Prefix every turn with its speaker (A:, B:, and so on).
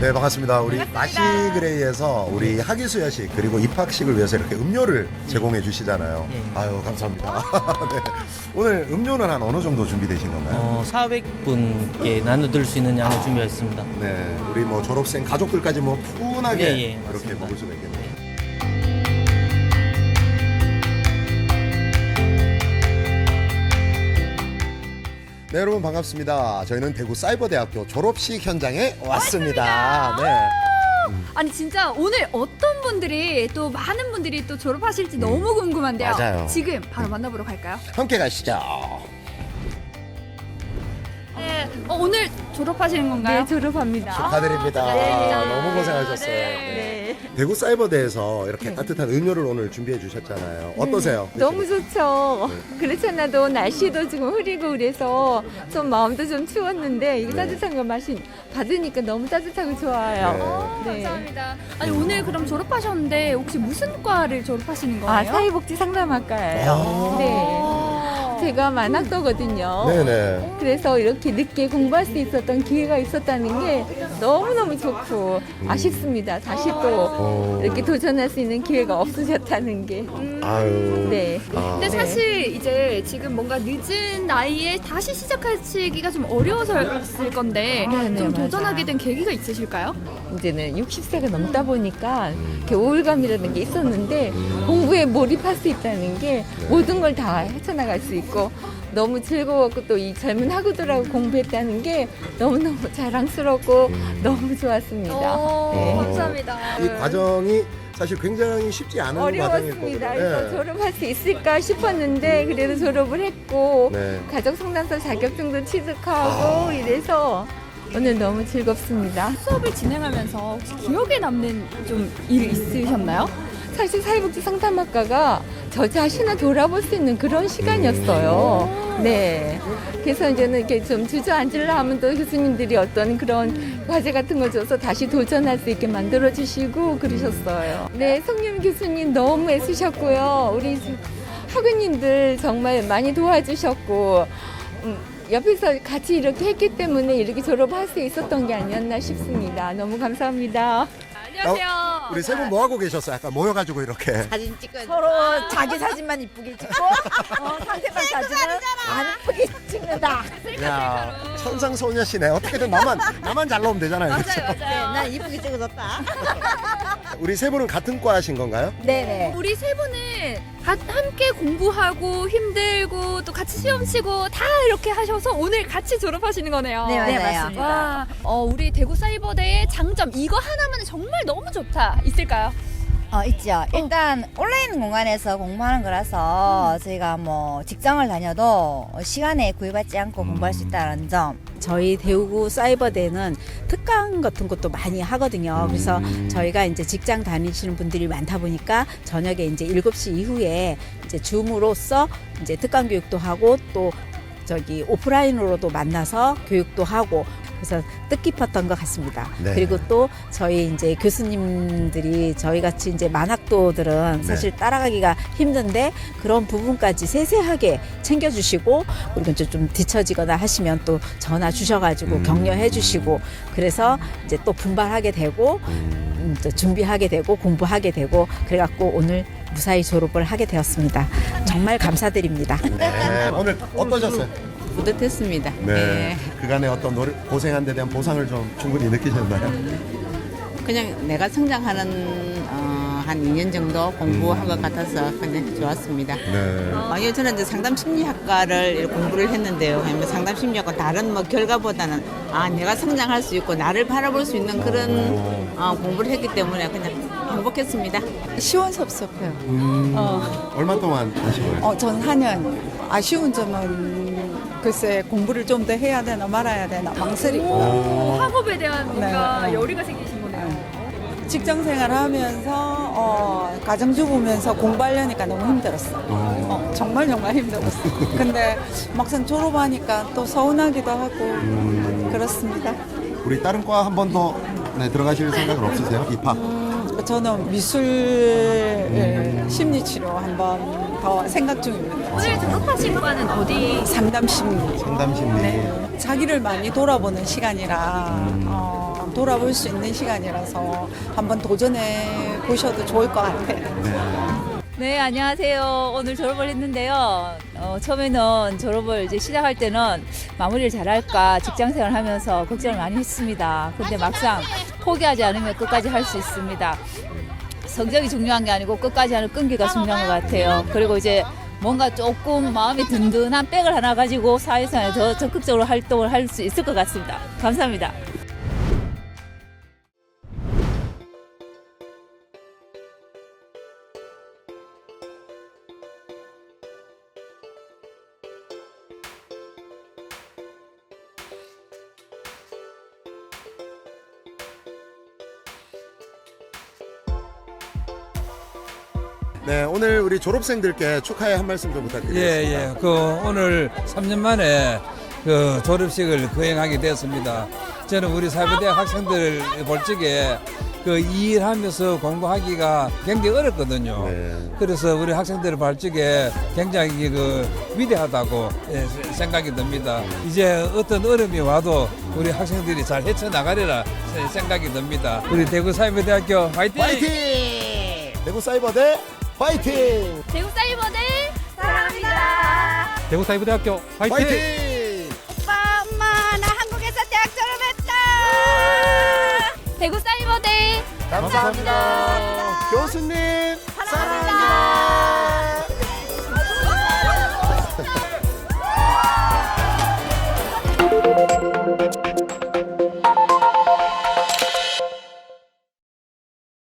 A: 네 반갑습니다. 우리 마시그레이에서 우리 학위수 여식 그리고 입학식을 위해서 이렇게 음료를 제공해 주시잖아요.
B: 예.
A: 아유 감사합니다. 네. 오늘 음료는 한 어느 정도 준비되신 건가요?
B: 어, 400분께 나눠드릴 수 있는 양을 준비했습니다.
A: 네, 우리 뭐 졸업생 가족들까지 뭐 푸근하게
B: 예, 예,
A: 이렇게
B: 맞습니다.
A: 먹을 수가 있겠네요. 네, 여러분 반갑습니다. 저희는 대구 사이버대학교 졸업식 현장에 왔습니다. 네.
C: 아니 진짜 오늘 어떤 분들이 또 많은 분들이 또 졸업하실지 너무 궁금한데요.
A: 음. 맞아요.
C: 지금 바로 만나보러 갈까요?
A: 함께 가시죠.
C: 네. 어, 오늘 졸업하시는 건가요?
D: 네, 졸업합니다.
A: 축하드립니다.
C: 축하드립니다.
A: 너무 고생하셨어요.
C: 네.
A: 대구 사이버대에서 이렇게 따뜻한 음료를 오늘 준비해 주셨잖아요. 어떠세요?
D: 너무 좋죠. 그렇잖아도 날씨도 지금 흐리고 그래서 좀 마음도 좀 추웠는데 이
A: 네.
D: 따뜻한 거 마신 받으니까 너무 따뜻하고 좋아요.
C: 네.
D: 네.
C: 감사합니다. 아니 오늘 그럼 졸업하셨는데 혹시 무슨 과를 졸업하시는 거예요?
D: 아 사회복지 상담학과예요.
A: 아.
D: 네. 제가 만학도거든요.
A: 네네.
D: 그래서 이렇게 늦게 공부할 수 있었던 기회가 있었다는 게 너무너무 좋고 아쉽습니다. 다시 또
A: 어.
D: 이렇게 도전할 수 있는 기회가 없으셨다는 게.
A: 아유.
D: 네.
A: 아.
C: 근데 사실 이제 지금 뭔가 늦은 나이에 다시 시작하시기가 좀 어려웠을 건데
D: 네, 네,
C: 좀
D: 맞아요.
C: 도전하게 된 계기가 있으실까요?
D: 이제는 60세가 넘다 보니까 이렇게 우울감이라는 게 있었는데 공부에 몰입할 수 있다는 게 모든 걸 다 헤쳐나갈 수 있고 너무 즐거웠고 또 이 젊은 학우들하고 공부했다는 게 너무너무 자랑스럽고 너무 좋았습니다.
C: 어,
D: 네.
C: 감사합니다.
A: 이 과정이 사실 굉장히 쉽지 않은 과정일
D: 어려웠습니다.
A: 거거든요.
D: 그래서 졸업할 수 있을까 싶었는데 그래도 졸업을 했고
A: 네.
D: 가족 상담사 자격증도 취득하고 이래서 오늘 너무 즐겁습니다.
C: 수업을 진행하면서 혹시 기억에 남는 좀 일 있으셨나요?
D: 사실 사회복지 상담학과가 저 자신을 돌아볼 수 있는 그런 시간이었어요. 네. 그래서 이제는 이렇게 좀 주저앉으려 하면 또 교수님들이 어떤 그런 과제 같은 거 줘서 다시 도전할 수 있게 만들어 주시고 그러셨어요. 네, 성님 교수님 너무 애쓰셨고요. 우리 학우님들 정말 많이 도와주셨고, 음, 옆에서 같이 이렇게 했기 때문에 이렇게 졸업할 수 있었던 게 아니었나 싶습니다. 너무 감사합니다.
C: 안녕하세요.
A: 어, 우리 세 분 뭐 하고 계셨어요? 아까 모여가지고 이렇게.
E: 사진 찍고 서로 자기 사진만 이쁘게 찍고 어, 상대방 사진은 안 이쁘게 찍는다.
A: 야 천상 소녀시네. 어떻게든 나만 나만 잘 나오면 되잖아요. 그렇죠?
C: 맞아요,
E: 네,
C: 맞아요.
E: 난 이쁘게 찍어줬다.
A: 우리 세 분은 같은 과 하신 건가요?
E: 네네.
C: 우리 세 분은 가- 함께 공부하고 힘들고 또 같이 시험 치고 다 이렇게 하셔서 오늘 같이 졸업하시는 거네요.
E: 네,
D: 네,
E: 맞아요.
D: 맞습니다.
C: 와, 어, 우리 대구 사이버대의 장점 이거 하나면 정말 너무 좋다. 있을까요?
E: 어, 있죠. 일단 온라인 공간에서 공부하는 거라서 저희가 뭐 직장을 다녀도 시간에 구애받지 않고 공부할 수 있다는 점.
F: 저희 대우구 사이버대는 특강 같은 것도 많이 하거든요. 그래서 저희가 이제 직장 다니시는 분들이 많다 보니까 저녁에 이제 7시 이후에 이제 줌으로써 이제 특강 교육도 하고 또 저기 오프라인으로도 만나서 교육도 하고 그래서 뜻깊었던 것 같습니다.
A: 네.
F: 그리고 또 저희 이제 교수님들이 저희 같이 이제 만학도들은 사실 따라가기가 힘든데 그런 부분까지 세세하게 챙겨주시고 그리고 이제 좀 뒤처지거나 하시면 또 전화 주셔가지고
A: 음.
F: 격려해 주시고 그래서 이제 또 분발하게 되고 음, 또 준비하게 되고 공부하게 되고 그래갖고 오늘 무사히 졸업을 하게 되었습니다. 정말 감사드립니다.
A: 네. 오늘 어떠셨어요?
F: 뿌듯했습니다.
A: 네. 그간의 어떤 노력, 고생한 데 대한 보상을 좀 충분히 느끼셨나요?
G: 그냥 내가 성장하는 어, 한 2년 정도 공부한 것 같아서 그냥 좋았습니다.
A: 네.
G: 아니요, 저는 이제 상담 심리학과를 공부를 했는데요. 그냥 상담 심리학과 다른 뭐 결과보다는 아 내가 성장할 수 있고 나를 바라볼 수 있는 그런 어, 공부를 했기 때문에 그냥 행복했습니다.
H: 시원섭섭해요.
A: 음,
H: 어.
A: 얼마 동안 하신 거예요?
H: 어, 전 4년. 아쉬운 점은 글쎄 공부를 좀 더 해야 되나 말아야 되나 망설이고
C: 오, 학업에 대한 뭔가
H: 네, 네.
C: 열의가 생기신 거네요.
H: 직장 생활하면서 어, 가정주부면서 공부하려니까 너무 힘들었어. 어, 정말 정말 힘들었어. 근데 막상 졸업하니까 또 서운하기도 하고
A: 음.
H: 그렇습니다.
A: 우리 다른 과 한 번 더 네, 들어가실 생각은 없으세요? 입학?
H: 저는 미술 예, 심리치료 한번 더 생각 중입니다.
C: 오늘 졸업하신 과는 어디?
H: 상담 심리.
A: 상담 심리.
H: 네. 자기를 많이 돌아보는 시간이라 어, 돌아볼 수 있는 시간이라서 한번 도전해 보셔도 좋을 것 같아요.
I: 네, 안녕하세요. 오늘 졸업을 했는데요. 어, 처음에는 졸업을 이제 시작할 때는 마무리를 잘할까 직장 생활 하면서 걱정을 많이 했습니다. 근데 막상 포기하지 않으면 끝까지 할 수 있습니다. 성적이 중요한 게 아니고 끝까지 하는 끈기가 중요한 것 같아요. 그리고 이제 뭔가 조금 마음이 든든한 백을 하나 가지고 사회생활에 더 적극적으로 활동을 할 수 있을 것 같습니다. 감사합니다.
A: 네, 오늘 우리 졸업생들께 축하의 한 말씀 좀 부탁드리겠습니다.
J: 예, 예. 그 오늘 3년 만에 그 졸업식을 거행하게 되었습니다. 저는 우리 사회대학 학생들 볼 적에 그 일하면서 공부하기가 굉장히 어렵거든요.
A: 네.
J: 그래서 우리 학생들을 볼 적에 굉장히 그 위대하다고 예, 생각이 듭니다. 이제 어떤 어려움이 와도 우리 학생들이 잘 헤쳐나가리라 생각이 듭니다. 우리 대구 사회대학교 화이팅!
A: 화이팅! 대구 사이버대 화이팅!
C: 대구 사이버대
J: 대구 사회대학교
A: 화이팅!
E: 오빠, 엄마, 나 한국에서 대학 졸업했다!
C: 대구 사이버대
A: 감사합니다. 교수님